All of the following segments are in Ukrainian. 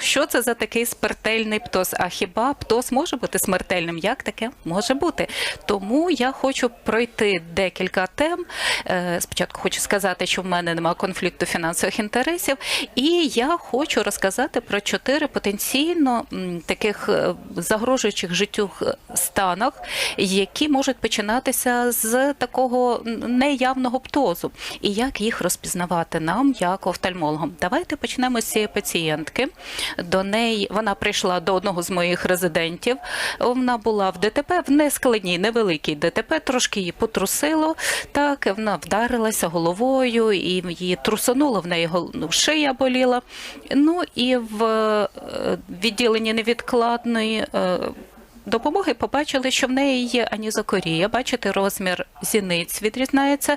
що це за такий смертельний птоз? А хіба птоз може бути смертельним? Як таке може бути? Тому я хочу пройти декілька тем. Е, Спочатку хочу сказати, що в мене немає конфлікту фінансових інтересів, і я хочу розказати про чотири потенційно таких е, загрожуючих життю станах, які можуть починатися з такого неявного птозу, і як їх розпізнавати нам, як офтальмологам. Давайте почнемо з цієї пацієнти. До неї вона прийшла до одного з моїх резидентів. Вона була в ДТП в нескладній, невеликій ДТП, трошки її потрусило. Так, вона вдарилася головою, і її трусануло, в неї ну, шия боліла. Ну і в е, відділенні невідкладної. е, Допомоги побачили, що в неї є анізокорія. Бачите, розмір зіниць відрізняється.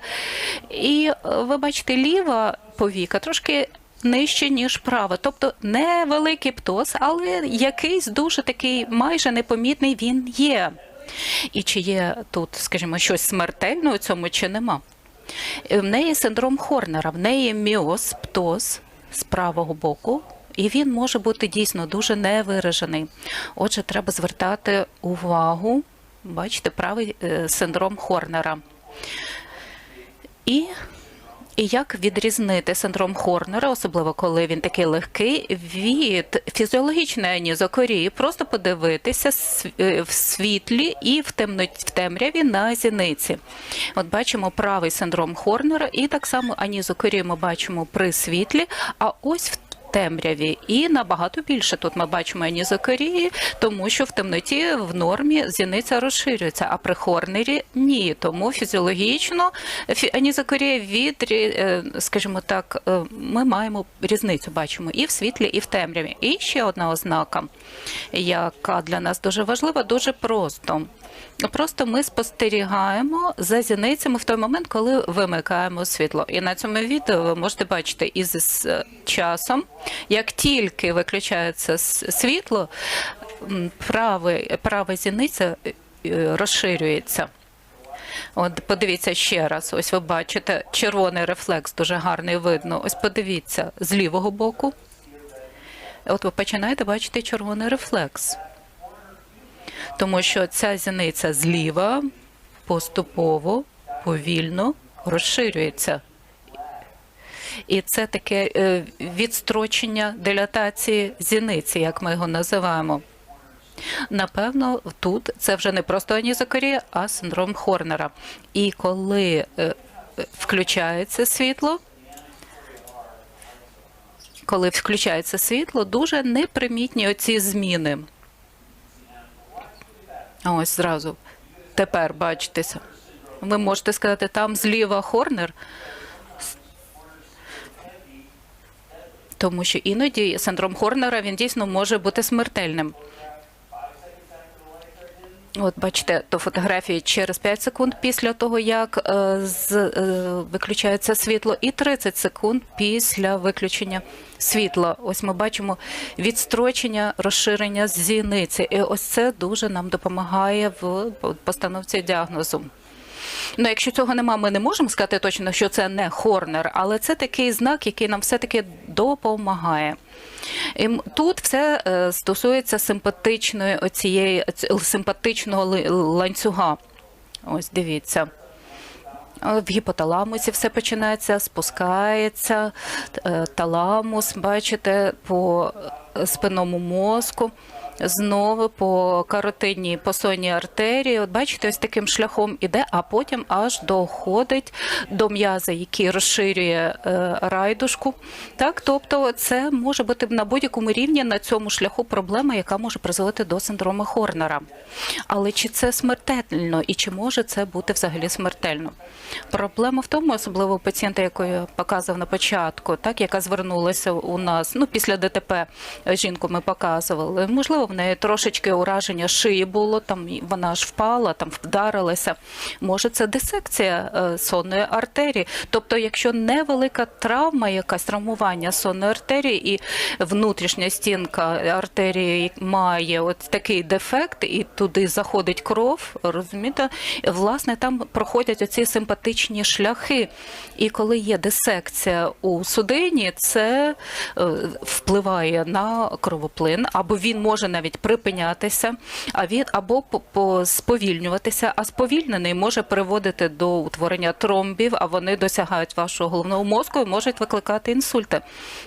І е, ви бачите, ліва повіка трошки нижче, ніж права. Тобто невеликий птоз, але якийсь дуже такий майже непомітний він є. І чи є тут, скажімо, щось смертельне у цьому, чи нема? Е, В неї синдром Хорнера, в неї міоз, птоз з правого боку, і він може бути дійсно дуже невиражений. Отже, треба звертати увагу, бачите, правий е, синдром Хорнера. І і як відрізнити синдром Хорнера, особливо коли він такий легкий, від фізіологічної анізокорії, просто подивитися е, в світлі і в, темно, в темряві на зіниці. От бачимо правий синдром Хорнера, і так само анізокорію ми бачимо при світлі, а ось в темряві. І набагато більше тут ми бачимо анізокорії, тому що в темноті в нормі зіниця розширюється, а при хорнері ні. Тому фізіологічно фі- анізокорія від, е, скажімо так, е, ми маємо різницю, бачимо і в світлі, і в темряві. І ще одна ознака, яка для нас дуже важлива, дуже просто. Просто ми спостерігаємо за зіницями в той момент, коли вимикаємо світло. І на цьому відео ви можете бачити із часом, як тільки виключається світло, м, правий, права зіниця е, розширюється. От подивіться ще раз. Ось ви бачите червоний рефлекс, дуже гарний видно. Ось подивіться з лівого боку. От ви починаєте бачити червоний рефлекс тому що ця зіниця зліва поступово, повільно розширюється. І це таке е, відстрочення дилатації зіниці, як ми його називаємо. Напевно, тут це вже не просто анізокорія, а синдром Хорнера. І коли е, е, включається світло, коли включається світло, дуже непримітні оці зміни. Ось зразу. Тепер бачитеся. Ви можете сказати, там зліва Хорнер. Тому що іноді синдром Хорнера він дійсно може бути смертельним. От бачите, то фотографії через 5 секунд після того, як е, з, е, виключається світло, і 30 секунд після виключення світла. Ось ми бачимо відстрочення, розширення зіниці. І ось це дуже нам допомагає в постановці діагнозу. Ну, якщо цього нема, ми не можемо сказати точно, що це не хорнер, але це такий знак, який нам все-таки допомагає. І тут все е, стосується симпатичної оцієї симпатичного ланцюга. Ось дивіться. Е, В гіпоталамусі все починається, спускається е, таламус, бачите, по спинному мозку, знову по каротидній посонній артерії. От бачите, ось таким шляхом іде, а потім аж доходить до м'яза, який розширює е, райдушку. Так, тобто це може бути на будь-якому рівні на цьому шляху проблема, яка може призводити до синдрому Хорнера. Але чи це смертельно і чи може це бути взагалі смертельно? Проблема в тому, особливо у пацієнта, яку я показував на початку, так яка звернулася у нас ну після ДТП жінку ми показували. Можливо, в неї трошечки ураження шиї було, там вона аж впала, там вдарилася. Може, це дисекція е, сонної артерії. Тобто, якщо невелика травма, якась травмування сонної артерії, і внутрішня стінка артерії має от такий дефект, і туди заходить кров, розумієте, власне, там проходять оці симпатичні шляхи. І коли є дисекція у судині, це е, впливає на кровоплин, або він може навіть припинятися, а від або по- по- сповільнюватися, а сповільнений може приводити до утворення тромбів, а вони досягають вашого головного мозку і можуть викликати інсульти.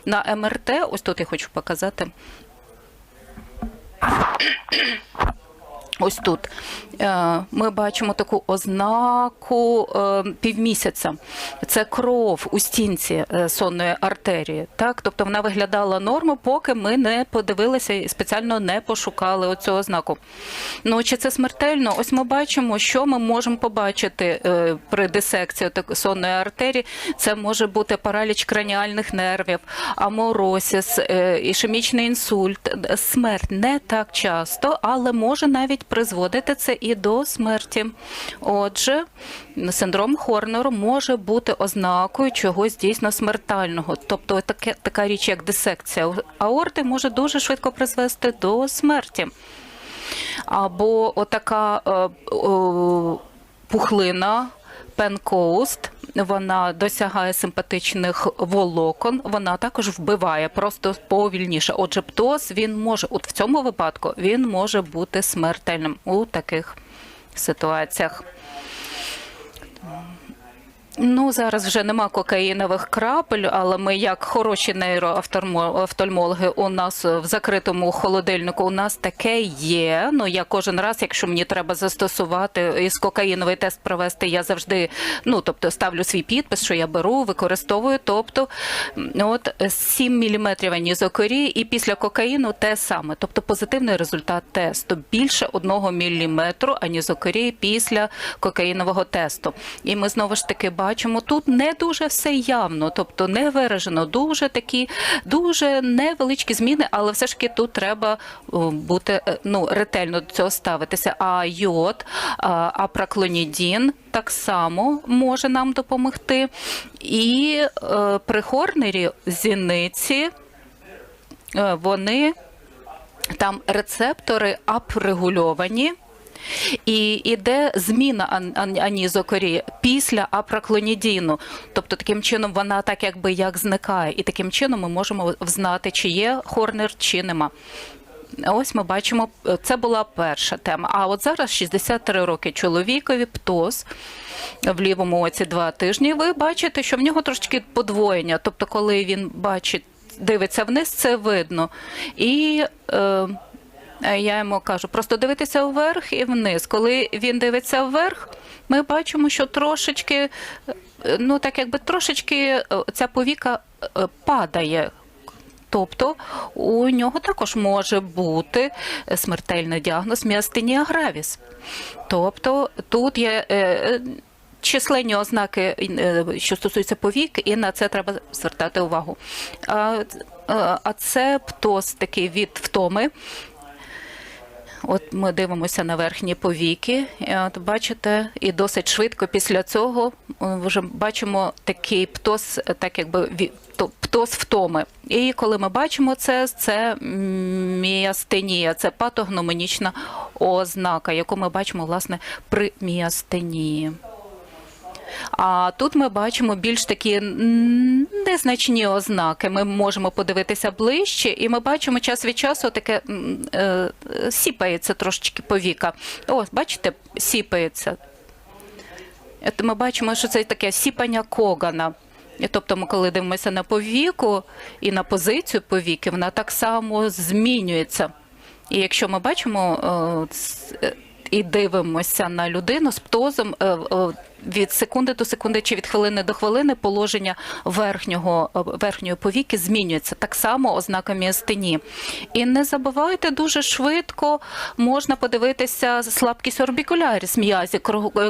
На МРТ, ось тут я хочу показати. Ось тут ми бачимо таку ознаку е, півмісяця. Це кров у стінці е, сонної артерії. Так, тобто вона виглядала норму, поки ми не подивилися і спеціально не пошукали оцю ознаку. Ну чи це смертельно? Ось ми бачимо, що ми можемо побачити е, при дисекції сонної артерії. Це може бути параліч краніальних нервів, аморосіс, е, ішемічний інсульт, е, смерть не так часто, але може навіть призводити це і до смерті. Отже, синдром Хорнера може бути ознакою чогось дійсно смертельного. Тобто таке, така річ, як дисекція аорти, може дуже швидко призвести до смерті. Або отака е, о, пухлина. Пенкоуст, вона досягає симпатичних волокон, вона також вбиває просто повільніше. Отже, птоз він може, от в цьому випадку він може бути смертельним у таких ситуаціях. Ну, зараз вже нема кокаїнових крапель, але ми, як хороші нейроофтальмологи, у нас в закритому холодильнику у нас таке є. Ну я кожен раз, якщо мені треба застосувати із кокаїновий тест провести, я завжди ну тобто ставлю свій підпис, що я беру, використовую. Тобто, от 7 мм анізокорії, і після кокаїну те саме, тобто позитивний результат тесту більше 1 мм анізокорії після кокаїнового тесту. І ми знову ж таки бачимо, тут не дуже все явно, тобто не виражено, дуже такі, дуже невеличкі зміни, але все ж таки тут треба бути е, ну, ретельно до цього ставитися. А йод, а, апраклонідін так само може нам допомогти. І е, при зіниці е, вони там рецептори апрегульовані. І іде зміна ан- ан- анізокорії після апраклонідіну. Тобто таким чином вона так якби як зникає. І таким чином ми можемо взнати, чи є хорнер, чи нема. Ось ми бачимо, це була перша тема. А от зараз 63 роки чоловікові, птоз в лівому оці два тижні. Ви бачите, що в нього трошки подвоєння. Тобто, коли він бачить, дивиться вниз, це видно. І Е, Я йому кажу, просто дивитися вверх і вниз. Коли він дивиться вверх, ми бачимо, що трошечки, е, ну так якби трошечки е, ця повіка е, падає. Тобто у нього також може бути смертельний діагноз міастенія гравіс. Тобто тут є е, е, численні ознаки, е, що стосуються повік, і на це треба звертати увагу. Е, а це птоз такий від втоми. От ми дивимося на верхні повіки. От бачите, і досить швидко після цього е, вже бачимо такий птоз, е, так якби птоз втоми. І коли ми бачимо це, це міастенія, це патогномонічна ознака, яку ми бачимо власне при міастенії. А тут ми бачимо більш такі незначні ознаки. Ми можемо подивитися ближче, і ми бачимо час від часу таке е, сіпається трошечки повіка. Ось, бачите, сіпається. Ми бачимо, що це таке сіпання когана. Тобто, ми коли дивимося на повіку і на позицію повіки, вона так само змінюється. І якщо ми бачимо е, е, і дивимося на людину з птозом е, е, від секунди до секунди чи від хвилини до хвилини положення верхнього е, верхньої повіки змінюється так само ознака міастенії. І не забувайте дуже швидко можна подивитися слабкість орбікуляріс м'язі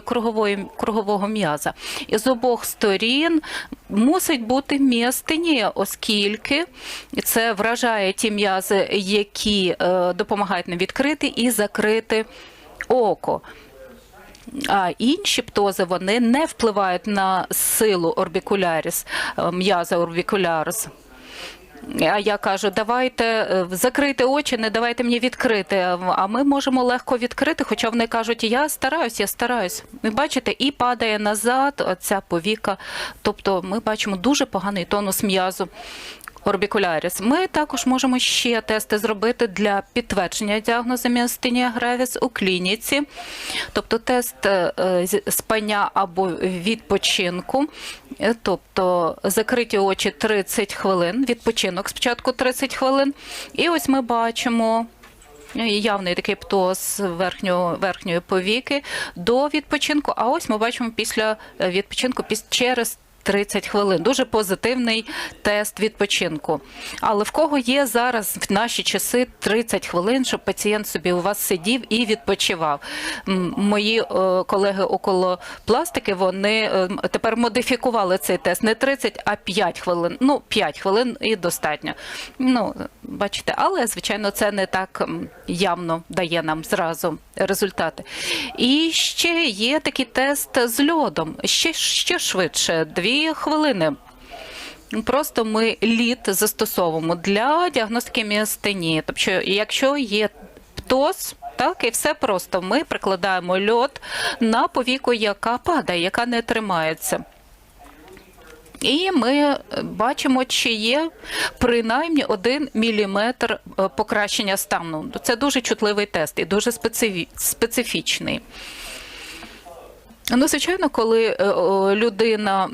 кругової кругового м'яза. І з обох сторін мусить бути міастенія, оскільки це вражає ті м'язи, які допомагають нам відкрити і закрити око. А інші птози вони не впливають на силу орбікуляріс, е, м'яза орбікуляріс. А я кажу, давайте е, закрийте очі, не давайте мені відкрити. А ми можемо легко відкрити, хоча вони кажуть, я стараюсь, я стараюсь. Ви бачите, і падає назад ця повіка. Тобто ми бачимо дуже поганий тонус м'язу. Орбікуляріс. Ми також можемо ще тести зробити для підтвердження діагнозу міастенія гравіс у клініці, тобто тест е, спання або відпочинку, Е, тобто закриті очі 30 хвилин, відпочинок спочатку 30 хвилин. І ось ми бачимо. Явний такий птоз верхньої, верхньої повіки до відпочинку. А ось ми бачимо після е, відпочинку піс- через 30 хвилин. Дуже позитивний тест відпочинку. Але в кого є зараз в наші часи 30 хвилин, щоб пацієнт собі у вас сидів і відпочивав? Мої е, колеги около пластики вони е, тепер модифікували цей тест не 30, а 5 хвилин. Ну, 5 хвилин і достатньо. Ну, бачите, але звичайно, це не так явно дає нам зразу результати. І ще є такий тест з льодом. Ще, ще швидше, 2 хвилини. Просто ми лід застосовуємо для діагностики міастенії. Тобто, якщо є птоз, так і все просто. Ми прикладаємо льод на повіку, яка падає, яка не тримається. І ми е, бачимо, чи є принаймні 1 міліметр е, покращення стану. Це дуже чутливий тест і дуже специфічний. Ну, звичайно, коли е, людина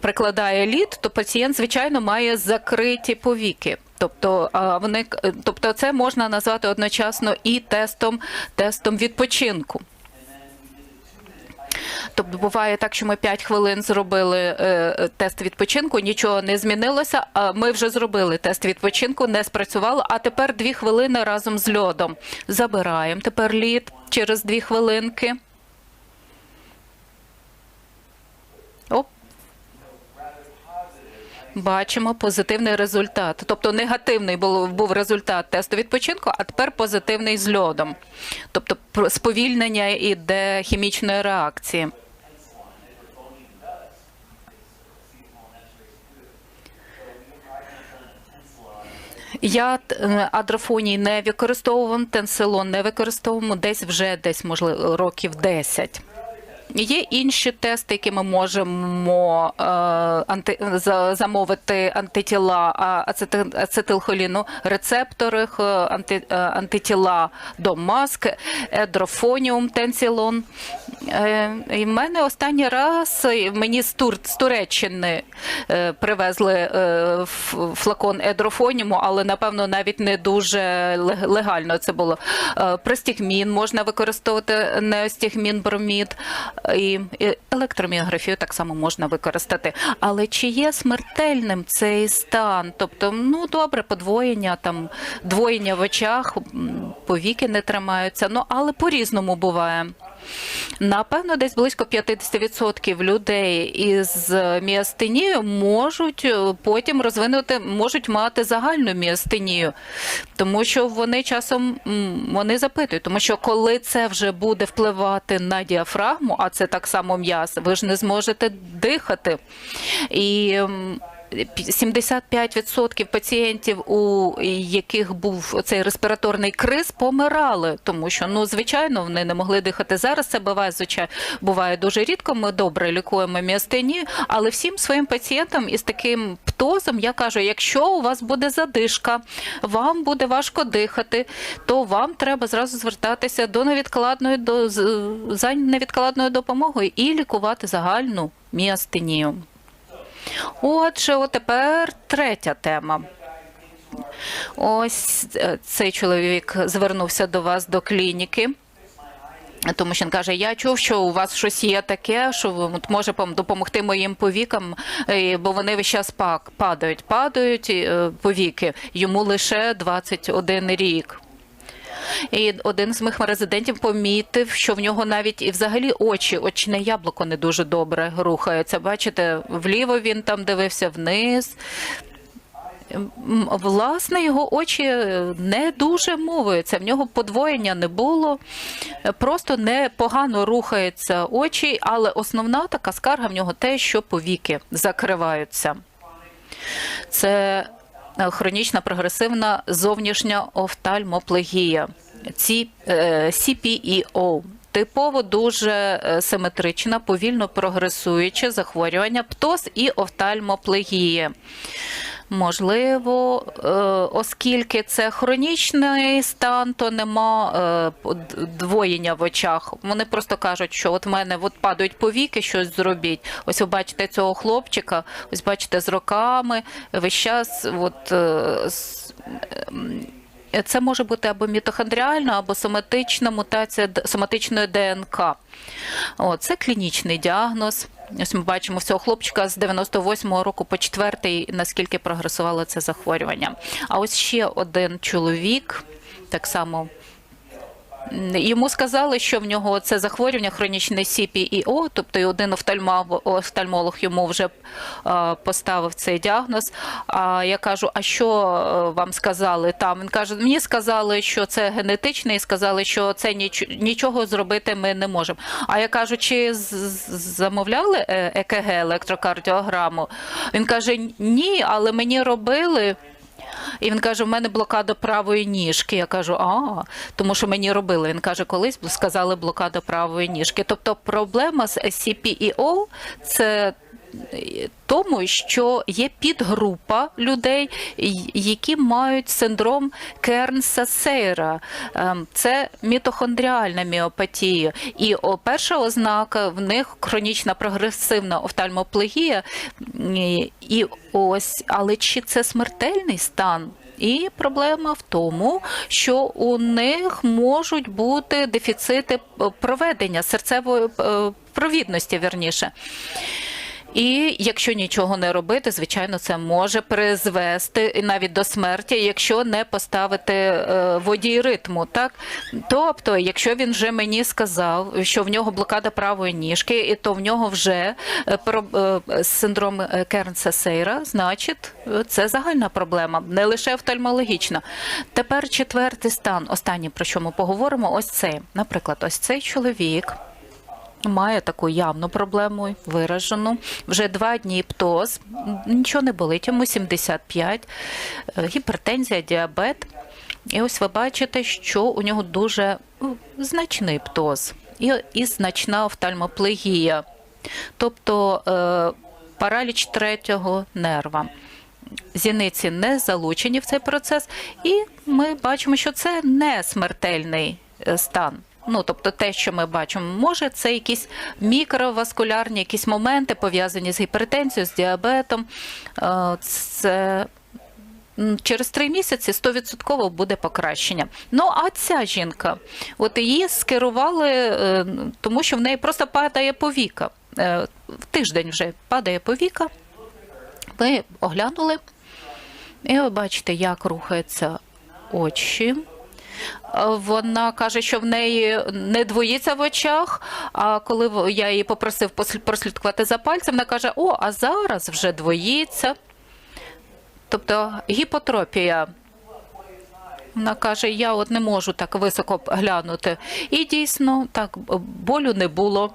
прикладає лід, то пацієнт, звичайно, має закриті повіки. Тобто, вони, тобто це можна назвати одночасно і тестом, тестом відпочинку. Тобто буває так, що ми 5 хвилин зробили е, тест відпочинку, нічого не змінилося. А ми вже зробили тест відпочинку, не спрацювало. А тепер 2 хвилини разом з льодом. Забираємо тепер лід через 2 хвилинки. Бачимо позитивний результат. Тобто негативний був, був результат тесту відпочинку, а тепер позитивний з льодом. Тобто сповільнення іде хімічної реакції. Я е, адрофоній не використовував, тенсилон не використовуємо десь вже десь, можливо, років 10. Є інші тести, які ми можемо е, анти, за- замовити антитіла а, ацети- ацетилхоліну, рецептори, х, анти, е, антитіла до маск, едрофоніум, тенсілон. Е, і в мене останній раз мені з, Тур, з Туреччини е, привезли е, флакон едрофоніуму, але напевно навіть не дуже лег- легально це було. Е, Простігмін можна використовувати неостігмін, бромід і електроміографію так само можна використати. Але чи є смертельним цей стан? Тобто, ну добре, подвоєння, там двоєння в очах, повіки не тримаються. Ну але по-різному буває. Напевно, десь близько 50% людей із міастенією можуть е, потім розвинути, можуть мати загальну міастенію, тому що вони часом вони запитують, тому що коли це вже буде впливати на діафрагму, а це так само м'яз, ви ж не зможете дихати. І 75% пацієнтів, у яких був цей респіраторний криз, помирали, тому що ну звичайно вони не могли дихати. Зараз це буває звичайно буває дуже рідко. Ми добре лікуємо міастенію, але всім своїм пацієнтам із таким птозом я кажу: якщо у вас буде задишка, вам буде важко дихати, то вам треба зразу звертатися до невідкладної до за невідкладною допомогою і лікувати загальну міастенію. Отже, от тепер третя тема. Ось е, цей чоловік звернувся до вас до клініки. Тому що він каже: я чув, що у вас щось є таке, що може пом- допомогти моїм повікам, е, бо вони весь час падають, падають е, повіки. Йому лише 21 рік. І один з моїх резидентів помітив, що в нього навіть і взагалі очі, очне яблуко не дуже добре рухається. Бачите, вліво він там дивився вниз. Власне, його очі не дуже мовуються. В нього подвоєння не було, Е, просто непогано рухаються очі, але основна така скарга в нього те, що повіки закриваються. Це е, хронічна прогресивна зовнішня офтальмоплегія. Ці е, CPEO. Типово дуже е, симетрична, повільно прогресуюче захворювання птоз і офтальмоплегія. Можливо, е, оскільки це хронічний стан, то нема е, двоєння в очах. Вони просто кажуть, що от в мене от падають повіки, щось зробіть. Ось ви бачите цього хлопчика, ось бачите з роками, весь час от, е, це може бути або мітохондріальна, або соматична мутація соматичної ДНК. О, це клінічний діагноз. Ось ми бачимо всього хлопчика з 98-го року по четвертий, наскільки прогресувало це захворювання. А ось ще один чоловік, так само Йому сказали, що в нього це захворювання хронічне CPEO, тобто один офтальмолог, йому вже е, поставив цей діагноз. А я кажу: а що е, вам сказали там? Він каже: мені сказали, що це генетичне, і сказали, що це ніч- нічого зробити ми не можемо. А я кажу, чи замовляли е, ЕКГ, електрокардіограму? Він каже: ні, але мені робили. І він каже: у мене блокада правої ніжки. Я кажу, а тому що мені робили. Він каже, колись сказали блокада правої ніжки. Тобто проблема з CPEO – це тому, що є підгрупа людей, які мають синдром Кернса Сейра. Ем, Це мітохондріальна міопатія. І перша ознака в них хронічна прогресивна офтальмоплегія. І- ось, але чи це смертельний стан? І проблема в тому, що у них можуть бути дефіцити е, проведення серцевої е, провідності, вірніше. І якщо нічого не робити, звичайно, це може призвести навіть до смерті, якщо не поставити е, водій ритму. Так, тобто, якщо він вже мені сказав, що в нього блокада правої ніжки, і то в нього вже е, е, синдром Кернса Сейра, значить, це загальна проблема, не лише офтальмологічна. Тепер четвертий стан. Останнє про що ми поговоримо, ось цей. Наприклад, ось цей чоловік має таку явну проблему виражену. Вже два дні птоз, нічого не болить, йому 75, е, гіпертензія, діабет. І ось ви бачите, що у нього дуже ну, значний птоз і, і значна офтальмоплегія, тобто е, параліч третього нерва. Зіниці не залучені в цей процес, і ми бачимо, що це не смертельний е, стан. Ну, тобто те, що ми бачимо, може це якісь мікроваскулярні якісь моменти пов'язані з гіпертензією, з діабетом. Е, Це через три місяці 100% буде покращення. Ну а ця жінка, от її скерували, е, тому що в неї просто падає повіка. Е, В тиждень вже падає повіка. Ми оглянули, і ви бачите, як рухаються очі. Е, Вона каже, що в неї не двоїться в очах. А коли я її попросив прослідкувати за пальцем, вона каже: О, а зараз вже двоїться. Тобто гіпотропія. Вона каже, я от не можу так високо глянути. І дійсно, так, болю не було.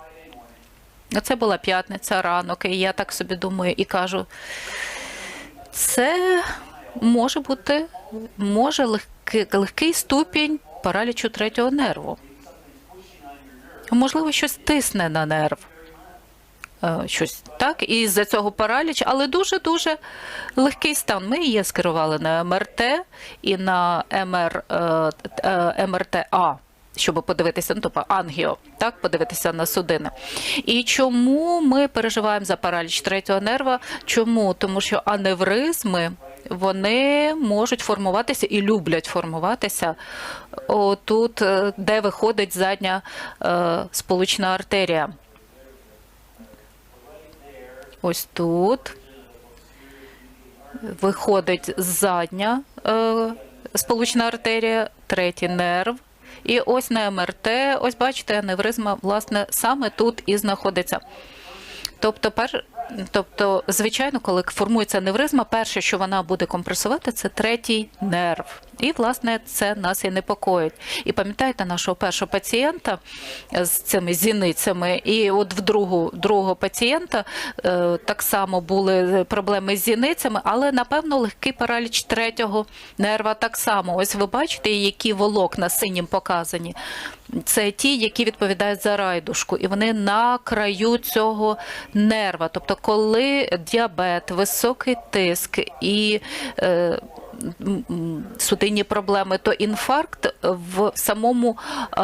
Це була п'ятниця ранок, і я так собі думаю і кажу, це може бути може легкий, легкий ступінь паралічу третього нерву. Можливо, щось тисне на нерв. Е, Щось так, і з-за цього параліч, але дуже-дуже легкий стан. Ми її скерували на МРТ і на МР, е, е, МРТ-А, щоб подивитися, ну, тобто ангіо, так, подивитися на судини. І чому ми переживаємо за параліч третього нерва? Чому? Тому що аневризми вони можуть формуватися і люблять формуватися тут, де виходить задня е, сполучна артерія. Ось тут виходить задня е, сполучна артерія, третій нерв. І ось на МРТ, ось бачите, аневризма, власне, саме тут і знаходиться. Тобто, пер... тобто, звичайно, коли формується аневризма, перше, що вона буде компресувати, це третій нерв. І, власне, це нас і непокоїть. І пам'ятаєте нашого першого пацієнта з цими зіницями, і от в другу, другого пацієнта е, так само були проблеми з зіницями, але, напевно, легкий параліч третього нерва так само. Ось ви бачите, які волокна синім показані. Це ті, які відповідають за райдушку, і вони на краю цього нерва. Тобто, коли діабет, високий тиск і е, судинні проблеми, то інфаркт в самому е,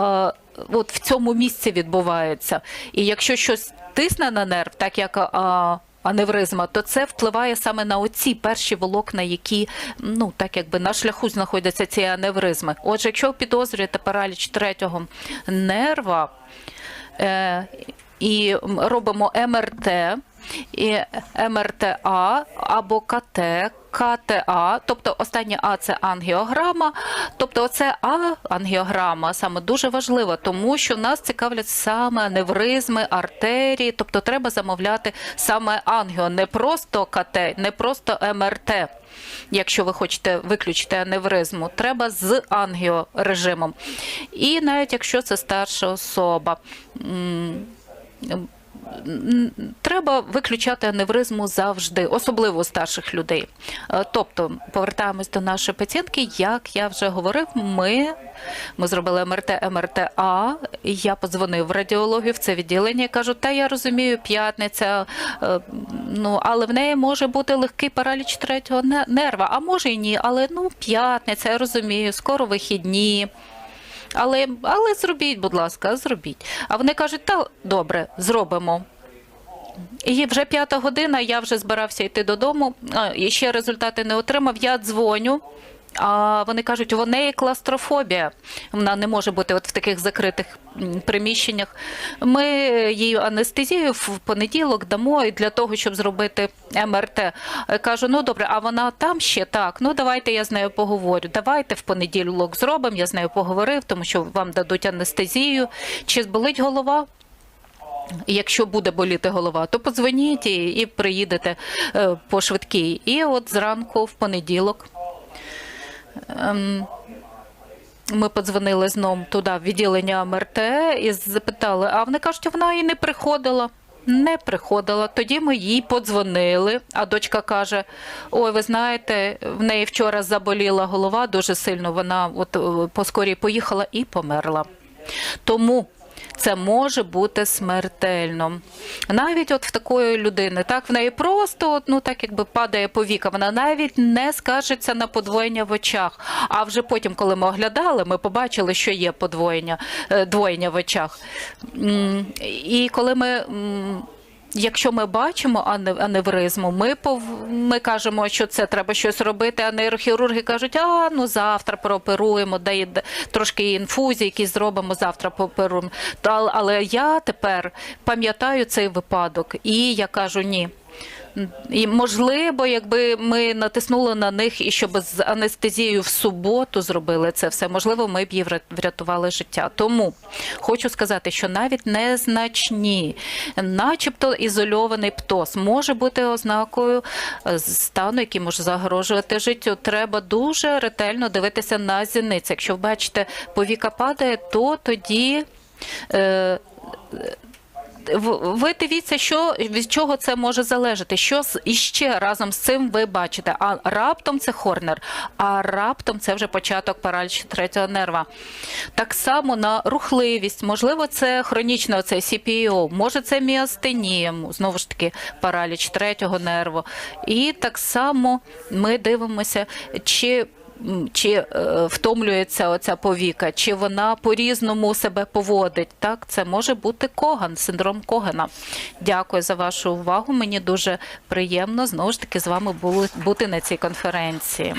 от в цьому місці відбувається. І якщо щось тисне на нерв, так як а, аневризма, то це впливає саме на оці перші волокна, які ну так якби на шляху знаходяться ці аневризми. Отже, якщо підозрюєте параліч третього нерва. Е, і робимо МРТ, і МРТА або КТ, КТА, тобто останнє А це ангіограма. Тобто, оце А ангіограма саме дуже важлива, тому що нас цікавлять саме аневризми, артерії, тобто треба замовляти саме ангіо, не просто КТ, не просто МРТ. Якщо ви хочете виключити аневризму, треба з ангіорежимом. І навіть якщо це старша особа. Треба виключати аневризму завжди, особливо у старших людей. Е, тобто, повертаємось до нашої пацієнтки. Як я вже говорив, ми ми зробили МРТ, МРТ-А. Я подзвонив радіологію в це відділення. і Кажу, та я розумію, п'ятниця, е, ну але в неї може бути легкий параліч третього нерва. А може і ні, але ну п'ятниця, я розумію, скоро вихідні. Але але зробіть, будь ласка, зробіть. А вони кажуть, та добре, зробимо. І вже п'ята година, я вже збирався йти додому, і ще результати не отримав. Я дзвоню. А вони кажуть, у неї кластрофобія. Вона не може бути от в таких закритих приміщеннях. Ми їй анестезію в понеділок дамо для того, щоб зробити МРТ. Кажу, ну добре, а вона там ще так. Ну давайте я з нею поговорю. Давайте в понеділок зробимо. Я з нею поговорив, тому що вам дадуть анестезію. Чи болить голова? Якщо буде боліти голова, то подзвоніть і, і приїдете е, по швидкій. І от зранку в понеділок. Ем, ми подзвонили знову туди, в відділення МРТ, і запитали, а вони кажуть, вона і не приходила. Не приходила. Тоді ми їй подзвонили, а дочка каже: Ой, ви знаєте, в неї вчора заболіла голова дуже сильно. Вона от е, поскорі поїхала і померла. Тому це може бути смертельно. Навіть от в такої людини, так в неї просто ну так якби падає повіка, вона навіть не скажеться на подвоєння в очах. А вже потім, коли ми оглядали, ми побачили, що є подвоєння е, двоєння в очах. І коли ми. Якщо ми бачимо аневризму, ми пов... ми кажемо, що це треба щось робити. А нейрохірурги кажуть, а ну завтра прооперуємо, дай трошки інфузії, які зробимо завтра пооперуємо. Але я тепер пам'ятаю цей випадок, і я кажу ні. І можливо, якби ми натиснули на них і щоб з анестезією в суботу зробили це все, можливо, ми б їй врятували життя. Тому хочу сказати, що навіть незначні, начебто ізольований птоз, може бути ознакою е, стану, який може загрожувати життю. Треба дуже ретельно дивитися на зіниці. Якщо бачите, повіка падає, то тоді. Е, ви дивіться, що від чого це може залежати. Що іще разом з цим ви бачите? А раптом це хорнер, а раптом це вже початок паралічу третього нерва. Так само на рухливість, можливо, це хронічне оце CPO, може це міастенія, знову ж таки, параліч третього нерву. І так само ми дивимося, чи чи е, втомлюється оця повіка, чи вона по-різному себе поводить. Так, це може бути Коган, синдром Когана. Дякую за вашу увагу. Мені дуже приємно знову ж таки з вами було бути на цій конференції.